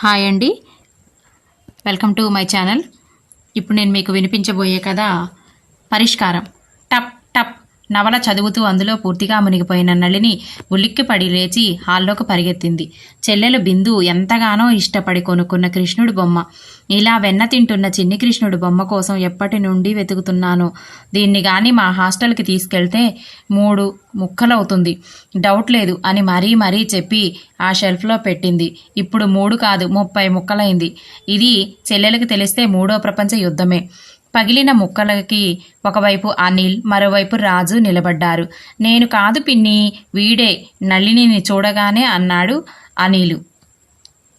Hi అండి. Welcome to my channel. ఇప్పుడు నేను మీకు వినిపించబోయే కథ పరిష్కారం. నవల చదువుతూ అందులో పూర్తిగా మునిగిపోయిన నళిని ఉలిక్కిపడి లేచి హాల్లోకి పరిగెత్తింది. చెల్లెలు బిందు ఎంతగానో ఇష్టపడి కొనుక్కున్న కృష్ణుడి బొమ్మ. ఇలా వెన్న తింటున్న చిన్ని కృష్ణుడి బొమ్మ కోసం ఎప్పటి నుండి వెతుకుతున్నాను? దీన్ని గాని మా హాస్టల్కి తీసుకెళ్తే మూడు ముక్కలవుతుంది. డౌట్ లేదు అని మరీ మరీ చెప్పి ఆ షెల్ఫ్లో పెట్టింది. ఇప్పుడు మూడు కాదు ముప్పై ముక్కలైంది. ఇది చెల్లెలకు తెలిస్తే మూడో ప్రపంచ యుద్ధమే. పగిలిన ముక్కలకి ఒకవైపు అనిల్ మరోవైపు రాజు నిలబడ్డారు. నేను కాదు పిన్ని వీడే నళినిని చూడగానే అన్నాడు అనిలు.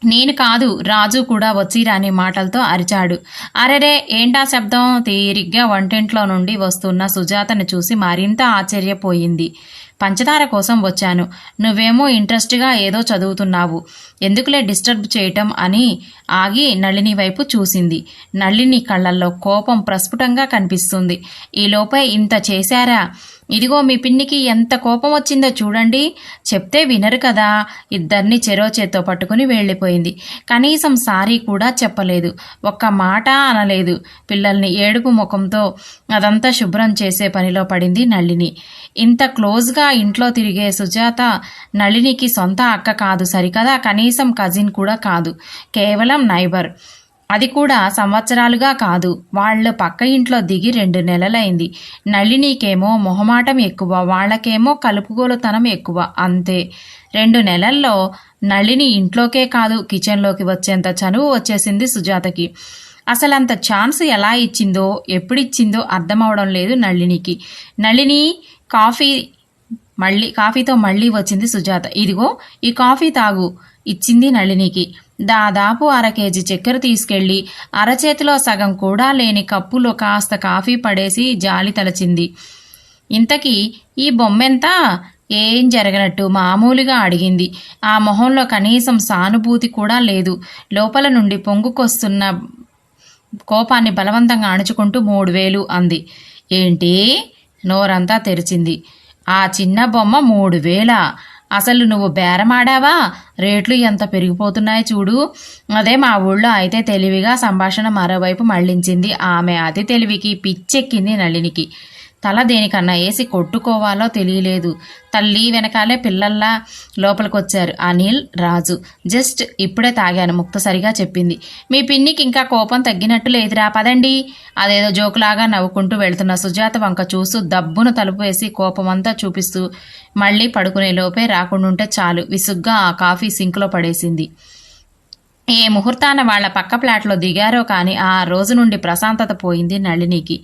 నేను కాదు రాజు కూడా వచ్చిరాని మాటలతో అరిచాడు. అరెరే ఏంటా శబ్దం? తీరిగ్గా వంటింట్లో నుండి వస్తున్న సుజాతను చూసి మరింత ఆశ్చర్యపోయింది. పంచదార కోసం వచ్చాను. నువ్వేమో ఇంట్రెస్ట్గా ఏదో చదువుతున్నావు. ఎందుకులే డిస్టర్బ్ చేయటం అని ఆగి నళిని వైపు చూసింది. నళిని కళ్ళల్లో కోపం ప్రస్ఫుటంగా కనిపిస్తుంది. ఈలోపే ఇంత చేశారా? ఇదిగో మీ పిన్నికి ఎంత కోపం వచ్చిందో చూడండి. చెప్తే వినరు కదా. ఇద్దరిని చెరో చేత్తో పట్టుకుని వెళ్ళిపోయింది. కనీసం సారీ కూడా చెప్పలేదు. ఒక్క మాట అనలేదు. పిల్లల్ని ఏడుపు ముఖంతో అదంతా శుభ్రం చేసే పనిలో పడింది నళిని. ఇంత క్లోజ్గా ఇంట్లో తిరిగే సుజాత నళినికి సొంత అక్క కాదు సరికదా? కనీసం కనీసం కజిన్ కూడా కాదు. కేవలం నైబర్ అది కూడా సంవత్సరాలుగా కాదు. వాళ్ళ పక్క ఇంట్లో దిగి రెండు నెలలైంది. నళినికేమో మొహమాటం ఎక్కువ వాళ్ళకేమో కలుపుగోలుతనం ఎక్కువ అంతే. రెండు నెలల్లో నళిని ఇంట్లోకే కాదు కిచెన్లోకి వచ్చేంత చనువు వచ్చేసింది సుజాతకి. అసలంత ఛాన్స్ ఎలా ఇచ్చిందో ఎప్పుడిచ్చిందో అర్థమవడం లేదు నళినికి. నళిని కాఫీ మళ్ళీ కాఫీతో మళ్ళీ వచ్చింది సుజాత. ఇదిగో ఈ కాఫీ తాగు. ఇచ్చింది నళినికి. దాదాపు అర కేజీ చక్కెర తీసుకెళ్ళి అరచేతిలో సగం కూడా లేని కప్పులో కాస్త కాఫీ పడేసి జాలి తలచింది. ఇంతకీ ఈ బొమ్మెంత? ఏం జరగనట్టు? మామూలుగా అడిగింది. ఆ మొహంలో కనీసం సానుభూతి కూడా లేదు. లోపల నుండి పొంగుకొస్తున్న కోపాన్ని బలవంతంగా అణుచుకుంటూ మూడు వేలు అంది. ఏంటి? నోరంతా తెరిచింది. ఆ చిన్న బొమ్మ మూడు వేల? అసలు నువ్వు బేరమాడావా? రేట్లు ఎంత పెరిగిపోతున్నాయి చూడు. అదే మా ఊళ్ళో అయితే తెలివిగా సంభాషణ మరోవైపు మళ్ళించింది ఆమె అతి తెలివికి పిచ్చెక్కింది నళినికి. తల దేనికన్నా వేసి కొట్టుకోవాలో తెలియలేదు. తల్లి వెనకాలే పిల్లల్లా లోపలికొచ్చారు. అనిల్ రాజు. జస్ట్ ఇప్పుడే తాగాను ముక్తసరిగా చెప్పింది. మీ పిన్నికి ఇంకా కోపం తగ్గినట్టు లేదురా పదండి. అదేదో జోకులాగా నవ్వుకుంటూ వెళ్తున్న సుజాత వంక చూస్తూ దబ్బును తలుపు వేసి కోపమంతా చూపిస్తూ మళ్ళీ పడుకునే లోపే రాకుండుంటే చాలు. విసుగ్గా ఆ కాఫీ సింక్లో పడేసింది. ఏ ముహూర్తాన వాళ్ళ పక్క ఫ్లాట్లో దిగారో కానీ ఆ రోజు నుండి ప్రశాంతత పోయింది నళినికి.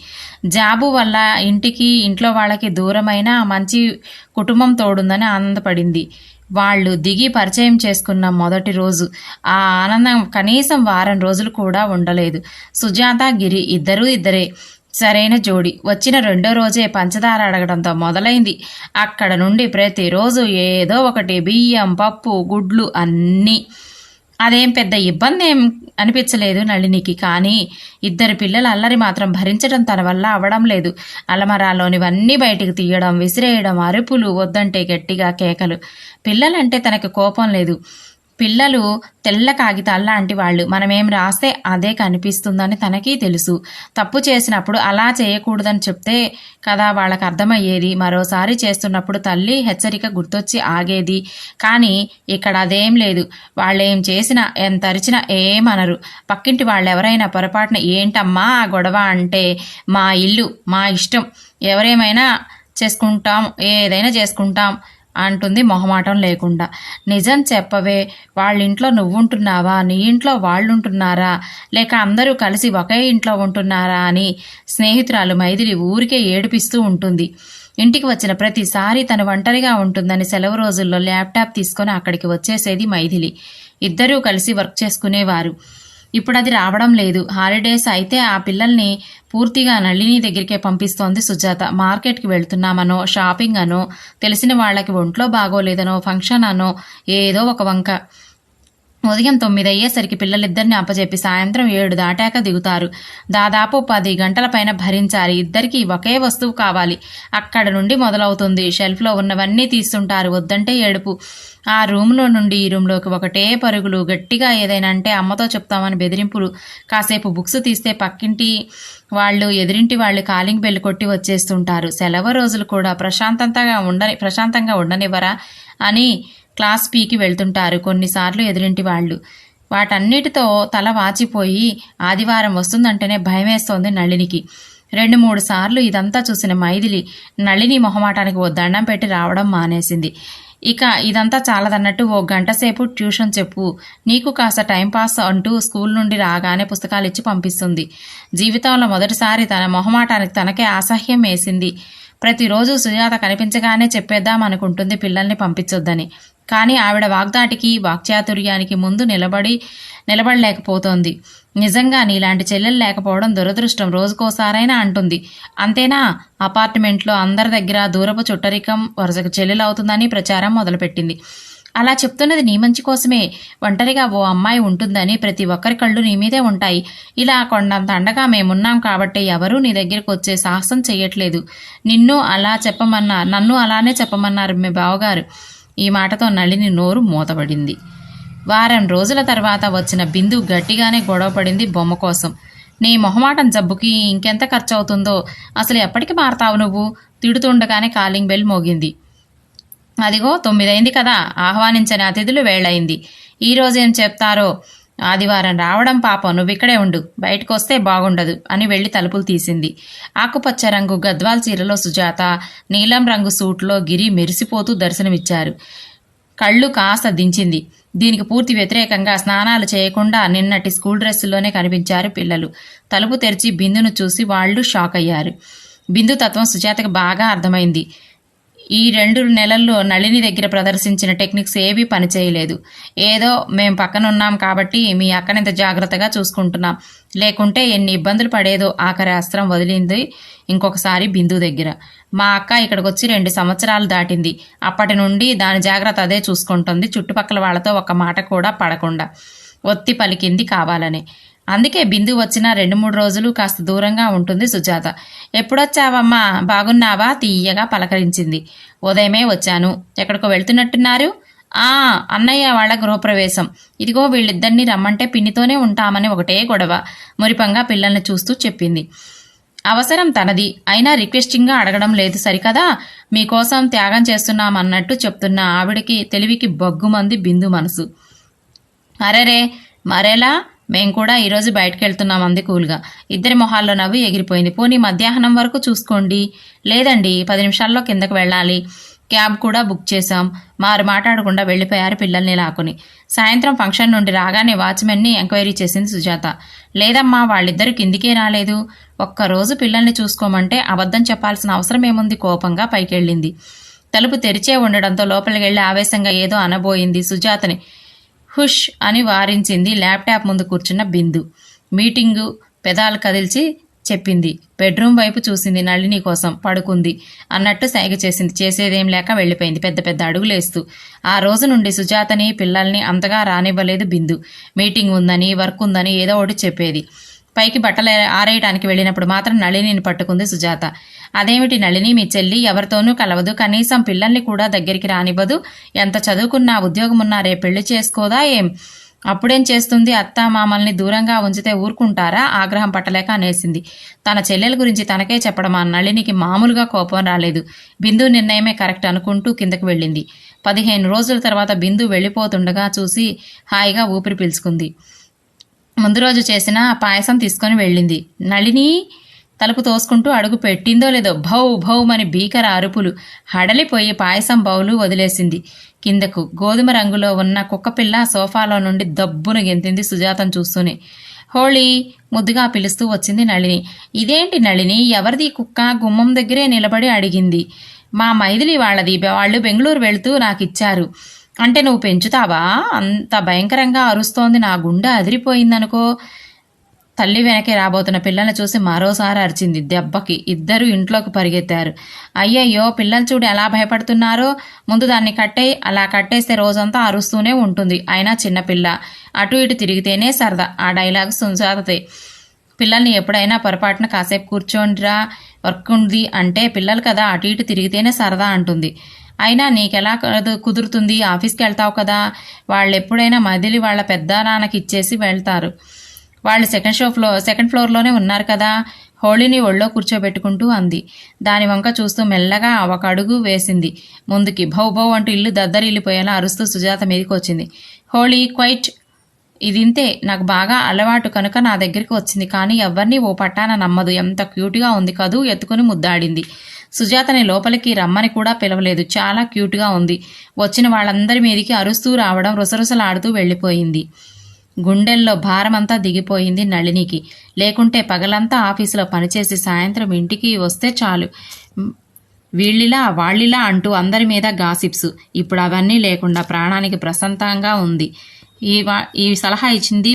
జాబు వల్ల ఇంటికి ఇంట్లో వాళ్ళకి దూరమైన మంచి కుటుంబం తోడుందని ఆనందపడింది. వాళ్ళు దిగి పరిచయం చేసుకున్న మొదటి రోజు. ఆ ఆనందం కనీసం వారం రోజులు కూడా ఉండలేదు. సుజాత గిరి ఇద్దరూ ఇద్దరే. సరైన జోడి. వచ్చిన రెండో రోజే పంచదార అడగడంతో మొదలైంది. అక్కడ నుండి ప్రతిరోజు ఏదో ఒకటి బియ్యం పప్పు గుడ్లు అన్నీ అదేం పెద్ద ఇబ్బంది ఏం అనిపించలేదు నళినికి. కానీ ఇద్దరు పిల్లల అల్లరి మాత్రం భరించడం తన వల్ల అవడం లేదు. అలమరాలోనివన్నీ బయటికి తీయడం విసిరేయడం అరుపులు వద్దంటే గట్టిగా కేకలు. పిల్లలంటే తనకి కోపం లేదు. పిల్లలు తెల్ల కాగితాల లాంటి వాళ్ళు. మనమేం రాస్తే అదే కనిపిస్తుందని తనకి తెలుసు. తప్పు చేసినప్పుడు అలా చేయకూడదని చెప్తే కదా వాళ్ళకు అర్థమయ్యేది. మరోసారి చేస్తున్నప్పుడు తల్లి హెచ్చరిక గుర్తొచ్చి ఆగేది. కానీ ఇక్కడ అదేం లేదు. వాళ్ళేం చేసినా ఎంత అరిచినా ఏమనరు. పక్కింటి వాళ్ళు ఎవరైనా పొరపాటున ఏంటమ్మా ఆ గొడవ అంటే మా ఇల్లు మా ఇష్టం. ఎవరేమైనా చేసుకుంటాం ఏదైనా చేసుకుంటాం. అంటుంది మొహమాటం లేకుండా. నిజం చెప్పవే వాళ్ళింట్లో నువ్వుంటున్నావా? నీ ఇంట్లో వాళ్ళుంటున్నారా? లేక అందరూ కలిసి ఒకే ఇంట్లో ఉంటున్నారా అని స్నేహితురాలు మైథిలి ఊరికే ఏడిపిస్తూ ఉంటుంది. ఇంటికి వచ్చిన ప్రతిసారి తను ఒంటరిగా ఉంటుందని సెలవు రోజుల్లో ల్యాప్టాప్ తీసుకొని అక్కడికి వచ్చేసేది మైథిలి. ఇద్దరూ కలిసి వర్క్ చేసుకునేవారు. ఇప్పుడు అది రావడం లేదు. హాలిడేస్ అయితే ఆ పిల్లల్ని పూర్తిగా నళిని దగ్గరికే పంపిస్తోంది సుజాత. మార్కెట్కి వెళ్తున్నామనో షాపింగ్ అనో తెలిసిన వాళ్ళకి ఒంట్లో బాగోలేదనో ఫంక్షన్ అనో ఏదో ఒక వంక. ఉదయం తొమ్మిది అయ్యేసరికి పిల్లలిద్దరిని అప్పచెప్పి సాయంత్రం ఏడు దాటాక దిగుతారు. దాదాపు పది గంటల పైన భరించాలి. ఇద్దరికి ఒకే వస్తువు కావాలి. అక్కడ నుండి మొదలవుతుంది. షెల్ఫ్లో ఉన్నవన్నీ తీస్తుంటారు. వద్దంటే ఏడుపు. ఆ రూమ్లో నుండి ఈ రూమ్లోకి ఒకటే పరుగులు. గట్టిగా ఏదైనా అంటే అమ్మతో చెప్తామని బెదిరింపులు. కాసేపు బుక్స్ తీస్తే పక్కింటి వాళ్ళు ఎదురింటి వాళ్ళు కాలింగ్ బెల్ కొట్టి వచ్చేస్తుంటారు. సెలవు రోజులు కూడా ప్రశాంతంగా ఉండని ప్రశాంతంగా ఉండనివ్వరా అని క్లాస్ పీకి వెళ్తుంటారు కొన్నిసార్లు ఎదురింటి వాళ్ళు. వాటన్నిటితో తల వాచిపోయి ఆదివారం వస్తుందంటేనే భయమేస్తోంది నళినికి. రెండు మూడు సార్లు ఇదంతా చూసిన మైథిలి నళిని మొహమాటానికి ఓ దండం పెట్టి రావడం మానేసింది. ఇక ఇదంతా చాలదన్నట్టు ఓ గంట సేపు ట్యూషన్ చెప్పు నీకు కాస్త టైంపాస్ అంటూ స్కూల్ నుండి రాగానే పుస్తకాలు ఇచ్చి పంపిస్తుంది. జీవితంలో మొదటిసారి తన మొహమాటానికి తనకే అసహ్యం వేసింది. ప్రతిరోజు సుజాత కనిపించగానే చెప్పేద్దాం అనుకుంటుంది పిల్లల్ని పంపించొద్దని. కానీ ఆవిడ వాగ్దాటికి వాక్చాతుర్యానికి ముందు నిలబడి నిలబడలేకపోతోంది. నిజంగా నీలాంటి చెల్లెలు లేకపోవడం దురదృష్టం. రోజుకోసారైనా అంటుంది. అంతేనా? అపార్ట్మెంట్లో అందరి దగ్గర దూరపు చుట్టరికం వరుసకు చెల్లెలు అవుతుందని ప్రచారం మొదలుపెట్టింది. అలా చెప్తున్నది నీ మంచి కోసమే. ఒంటరిగా ఓ అమ్మాయి ఉంటుందని ప్రతి ఒక్కరి కళ్ళు నీ మీదే ఉంటాయి. ఇలా కొండంత అండగా మేమున్నాం కాబట్టి ఎవరూ నీ దగ్గరికి వచ్చే సాహసం చేయట్లేదు నిన్ను అలా చెప్పమన్నా నన్ను అలానే చెప్పమన్నారు మీ బావగారు. ఈ మాటతో నళిని నోరు మూతపడింది. వారం రోజుల తర్వాత వచ్చిన బిందు గట్టిగానే గొడవపడింది బొమ్మ కోసం. నీ మొహమాటం జబ్బుకి ఇంకెంత ఖర్చు అవుతుందో అసలు ఎప్పటికి మారతావు నువ్వు? తిడుతుండగానే కాలింగ్ బెల్ మోగింది. అదిగో తొమ్మిదైంది కదా ఆహ్వానించని అతిథులు వేళయింది ఈ ఏం చెప్తారో? ఆదివారం రావడం పాపం నువ్వు ఇక్కడే ఉండు బయటకొస్తే బాగుండదు అని వెళ్ళి తలుపులు తీసింది. ఆకుపచ్చ రంగు గద్వాల్ చీరలో సుజాత నీలం రంగు సూట్లో గిరి మెరిసిపోతూ దర్శనమిచ్చారు. కళ్ళు కాస్త దించింది. దీనికి పూర్తి వ్యతిరేకంగా స్నానాలు చేయకుండా నిన్నటి స్కూల్ డ్రెస్సుల్లోనే కనిపించారు పిల్లలు. తలుపు తెరిచి బిందును చూసి వాళ్ళు షాక్ అయ్యారు బిందు తత్వం సుజాతకు బాగా అర్థమైంది. ఈ రెండు నెలల్లో నళిని దగ్గర ప్రదర్శించిన టెక్నిక్స్ ఏవీ పనిచేయలేదు. ఏదో మేం పక్కనున్నాం కాబట్టి మీ అక్కనింత జాగ్రత్తగా చూసుకుంటున్నాం. లేకుంటే ఎన్ని ఇబ్బందులు పడేదో ఆఖరి అస్త్రం వదిలింది ఇంకొకసారి బిందు దగ్గర. మా అక్క ఇక్కడికి వచ్చి రెండు సంవత్సరాలు దాటింది. అప్పటి నుండి దాని జాగ్రత్త అదే చూసుకుంటుంది. చుట్టుపక్కల వాళ్ళతో ఒక మాట కూడా పడకుండా. ఒత్తి పలికింది కావాలని. అందుకే బిందు వచ్చిన రెండు మూడు రోజులు కాస్త దూరంగా ఉంటుంది సుజాత. ఎప్పుడొచ్చావమ్మా? బాగున్నావా? తీయగా పలకరించింది. ఉదయమే వచ్చాను. ఎక్కడికో వెళ్తున్నట్టున్నారు? ఆ అన్నయ్య వాళ్ళ గృహప్రవేశం. ఇదిగో వీళ్ళిద్దరిని రమ్మంటే పిన్నితోనే ఉంటామని ఒకటే గొడవ. మురిపంగా పిల్లల్ని చూస్తూ చెప్పింది. అవసరం తనది. అయినా రిక్వెస్టింగ్గా అడగడం లేదు సరికదా? మీకోసం త్యాగం చేస్తున్నామన్నట్టు చెప్తున్న ఆవిడకి తెలివికి బొగ్గుమంది బిందు మనసు. అరెరే మరేలా? మేం కూడా ఈరోజు బయటకు వెళ్తున్నాం అంది కూల్గా. ఇద్దరి మొహాల్లో నవ్వు ఎగిరిపోయింది. పోనీ మధ్యాహ్నం వరకు చూసుకోండి. లేదండి పది నిమిషాల్లో కిందకు వెళ్ళాలి. క్యాబ్ కూడా బుక్ చేశాం. మారు మాట్లాడకుండా వెళ్ళిపోయారు పిల్లల్ని లాక్కుని. సాయంత్రం ఫంక్షన్ నుండి రాగానే వాచ్మెన్ని ఎంక్వైరీ చేసింది సుజాత. లేదమ్మా వాళ్ళిద్దరూ కిందికే రాలేదు. ఒక్కరోజు పిల్లల్ని చూసుకోమంటే అబద్ధం చెప్పాల్సిన అవసరం ఏముంది? కోపంగా పైకెళ్ళింది. తలుపు తెరిచే ఉండడంతో లోపలికి వెళ్ళి ఆవేశంగా ఏదో అనబోయింది సుజాతని. హుష్ అని వారించింది ల్యాప్టాప్ ముందు కూర్చున్న బిందు. మీటింగు పెదాలు కదిల్చి చెప్పింది. బెడ్రూమ్ వైపు చూసింది నళిని కోసం పడుకుంది అన్నట్టు సైగ చేసింది. చేసేదేం లేక వెళ్ళిపోయింది పెద్ద పెద్ద అడుగులేస్తూ ఆ రోజు నుండి సుజాతని పిల్లల్ని అంతగా రానివ్వలేదు బిందు. మీటింగ్ ఉందని వర్క్ ఉందని ఏదో ఒకటి చెప్పేది. పైకి బట్టలు ఆరేయటానికి వెళ్ళినప్పుడు మాత్రం నళినిని పట్టుకుంది సుజాత. అదేమిటి నళిని మీ చెల్లి ఎవరితోనూ కలవదు కనీసం పిల్లల్ని కూడా దగ్గరికి రానివ్వదు. ఎంత చదువుకున్నా ఉద్యోగం రే పెళ్ళి చేసుకోదా ఏం? అప్పుడేం చేస్తుంది? అత్త మామల్ని దూరంగా ఉంచితే ఊరుకుంటారా? ఆగ్రహం పట్టలేక అనేసింది. తన చెల్లెల గురించి తనకే చెప్పడం ఆ నళినికి మామూలుగా కోపం రాలేదు. బిందు నిర్ణయమే కరెక్ట్ అనుకుంటూ కిందకు వెళ్ళింది. పదిహేను రోజుల తర్వాత బిందు వెళ్ళిపోతుండగా చూసి హాయిగా ఊపిరి పీల్చుకుంది. ముందు రోజు చేసిన పాయసం తీసుకొని వెళ్ళింది. నళిని తలుపు తోసుకుంటూ అడుగు పెట్టిందో లేదో భౌ భౌమని భీకర అరుపులు హడలిపోయి పాయసం బౌలు వదిలేసింది. కిందకు గోధుమ రంగులో ఉన్న కుక్కపిల్ల సోఫాలో నుండి దబ్బును గెంతింది సుజాతం చూస్తూనే. హోళీ ముద్దుగా పిలుస్తూ వచ్చింది నళిని. ఇదేంటి నళిని? ఎవరిది? కుక్క గుమ్మం దగ్గరే నిలబడి అడిగింది. మా మైథిలి వాళ్ళది. వాళ్ళు బెంగళూరు వెళుతూ నాకు ఇచ్చారు అంటే నువ్వు పెంచుతావా? అంత భయంకరంగా అరుస్తోంది నా గుండె అదిరిపోయిందనుకో. తల్లి వెనకే రాబోతున్న పిల్లల్ని చూసి మరోసారి అరిచింది దెబ్బకి. ఇద్దరు ఇంట్లోకి పరిగెత్తారు. అయ్యయ్యో పిల్లలు చూడు ఎలా భయపడుతున్నారో. ముందు దాన్ని కట్టే అలా కట్టేస్తే రోజంతా అరుస్తూనే ఉంటుంది. అయినా చిన్నపిల్ల అటు ఇటు తిరిగితేనే సరదా. ఆ డైలాగ్ సుజాతతే పిల్లల్ని ఎప్పుడైనా పొరపాటున కాసేపు కూర్చోండిరా. వర్క్ ఉంది అంటే పిల్లలు కదా అటు ఇటు తిరిగితేనే సరదా అంటుంది. అయినా నీకెలా కుదురుతుంది. ఆఫీస్కి వెళ్తావు కదా. వాళ్ళు ఎప్పుడైనా మదిలి వాళ్ళ పెద్ద నాన్నకి ఇచ్చేసి వెళ్తారు. వాళ్ళు సెకండ్ షో ఫ్లో సెకండ్ ఫ్లోర్లోనే ఉన్నారు కదా. హోళీని ఒళ్ళో కూర్చోబెట్టుకుంటూ అంది. దాని వంక చూస్తూ మెల్లగా ఒక అడుగు వేసింది. ముందుకి భౌ భౌ అంటూ ఇల్లు దద్దరిల్లిపోయేలా అరుస్తూ సుజాత మీదకి వచ్చింది. హోళీ క్వైట్ ఇదింతే నాకు బాగా అలవాటు కనుక నా దగ్గరికి వచ్చింది. కానీ ఎవరిని ఓ పట్టాన నమ్మదు. ఎంత క్యూట్గా ఉంది కదూ? ఎత్తుకుని ముద్దాడింది. సుజాతని లోపలికి రమ్మని కూడా పిలవలేదు. చాలా క్యూట్గా ఉంది. వచ్చిన వాళ్ళందరి మీదికి అరుస్తూ రావడం రుసరుసలాడుతూ వెళ్ళిపోయింది. గుండెల్లో భారమంతా దిగిపోయింది నళినికి. లేకుంటే పగలంతా ఆఫీసులో పనిచేసి సాయంత్రం ఇంటికి వస్తే చాలు. వీళ్ళిలా వాళ్ళిలా అంటూ అందరి మీద గాసిప్స్. ఇప్పుడు అవన్నీ లేకుండా ప్రాణానికి ప్రశాంతంగా ఉంది. ఈ వా ఈ సలహా ఇచ్చింది